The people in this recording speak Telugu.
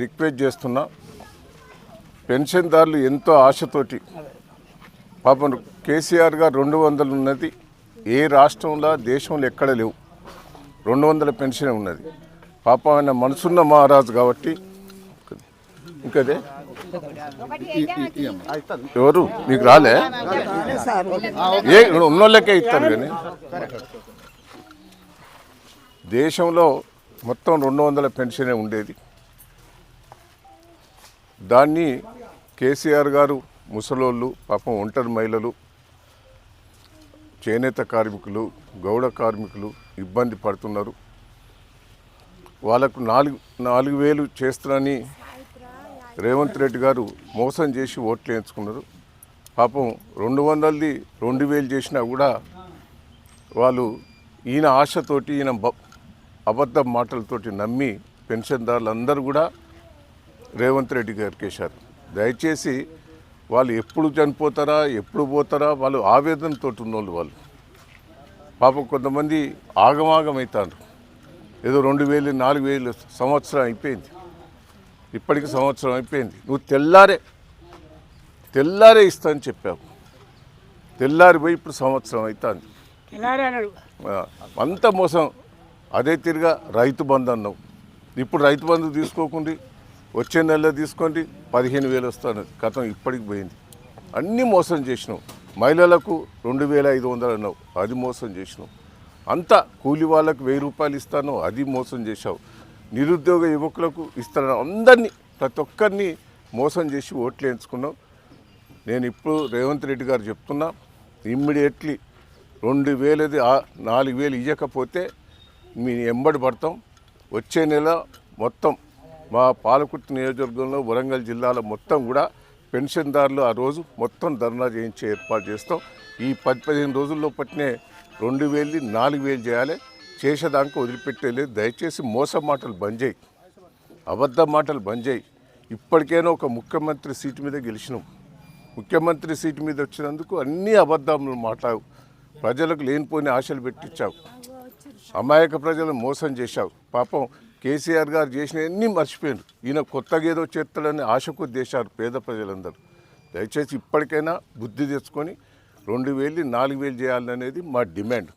రిక్వెస్ట్ చేస్తున్నా పెన్షన్దారులు ఎంతో ఆశతోటి పాపం కేసీఆర్ గారు రెండు వందలు ఉన్నది ఏ రాష్ట్రంలో దేశంలో ఎక్కడ లేవు. రెండు వందల పెన్షన్ ఉన్నది. పాపం ఆయన మనసున్న మహారాజు కాబట్టి ఇంకదే. ఎవరు? మీకు రాలే? ఏ ఉన్నోళ్ళకే ఇస్తారు కానీ. దేశంలో మొత్తం రెండు వందల పెన్షనే ఉండేది. దాన్ని కేసీఆర్ గారు ముసలోళ్ళు పాపం ఒంటరి మహిళలు చేనేత కార్మికులు గౌడ కార్మికులు ఇబ్బంది పడుతున్నారు. వాళ్ళకు నాలుగు నాలుగు వేలు చేస్తారని రేవంత్ రెడ్డి గారు మోసం చేసి ఓట్లు వేయించుకున్నారు పాపం రెండు వందలది రెండు వేలు చేసినా కూడా వాళ్ళు ఈయన ఆశతోటి ఈయన బ- అబద్ధ మాటలతోటి నమ్మి పెన్షన్దారులు అందరూ కూడా రేవంత్ రెడ్డి గారికి వేశారు దయచేసి వాళ్ళు ఎప్పుడు చనిపోతారా ఎప్పుడు పోతారా వాళ్ళు ఆవేదనతో ఉన్నోళ్ళు వాళ్ళు. పాపం కొంతమంది ఆగమాగం అవుతారు ఏదో రెండు వేలు నాలుగు వేలు సంవత్సరం అయిపోయింది. ఇప్పటికి సంవత్సరం అయిపోయింది. నువ్వు తెల్లారే తెల్లారే ఇస్తా అని చెప్పావు. తెల్లారి పోయి ఇప్పుడు సంవత్సరం అవుతుంది అంత మోసం. అదే తిరిగా రైతు బంధు అన్నావు. ఇప్పుడు రైతు బంధు తీసుకోకుండా వచ్చే నెలలో తీసుకోండి పదిహేను వేలు వస్తాను. గతం ఇప్పటికి పోయింది. అన్నీ మోసం చేసినాం. మహిళలకు రెండు వేల ఐదు వందలు అన్నావు. అది మోసం చేసినావు అంతా కూలి వాళ్ళకు వెయ్యి రూపాయలు ఇస్తాను. అది మోసం చేశావు. నిరుద్యోగ యువకులకు ఇస్తాను. అందరినీ ప్రతి ఒక్కరిని మోసం చేసి ఓట్లు వేయించుకున్నావు నేను ఇప్పుడు రేవంత్ రెడ్డి గారు చెప్తున్నా ఇమ్మీడియట్లీ రెండు వేలది నాలుగు వేలు ఇవ్వకపోతే మీ ఎంబడి పడతాం. వచ్చే నెల మొత్తం మా పాలకుర్తి నియోజకవర్గంలో వరంగల్ జిల్లాలో మొత్తం కూడా పెన్షన్దారులు ఆ రోజు మొత్తం ధర్నా చేయించే ఏర్పాటు చేస్తాం. ఈ పది పదిహేను రోజుల్లో పట్టినే రెండు వేలు నాలుగు వేలు చేయాలి. చేసేదాకా వదిలిపెట్టేలేదు దయచేసి మోసం మాటలు బంద్ చేయి. అబద్ధ మాటలు బంద్ చేయి. ఇప్పటికైనా ఒక ముఖ్యమంత్రి సీటు మీద గెలిచినాం. ముఖ్యమంత్రి సీటు మీద వచ్చినందుకు అన్ని అబద్ధములు మాట్లాడు ప్రజలకు లేనిపోని ఆశలు పెట్టించావు. అమాయక ప్రజలను మోసం చేశావు. పాపం కేసీఆర్ గారు చేసినవన్నీ మర్చిపోయారు ఈయన కొత్తగా ఏదో చేస్తాడని ఆశకు దేశారు పేద ప్రజలందరూ. దయచేసి ఇప్పటికైనా బుద్ధి తెచ్చుకొని రెండు వేలు నాలుగు వేలు చేయాలనేది మా డిమాండ్.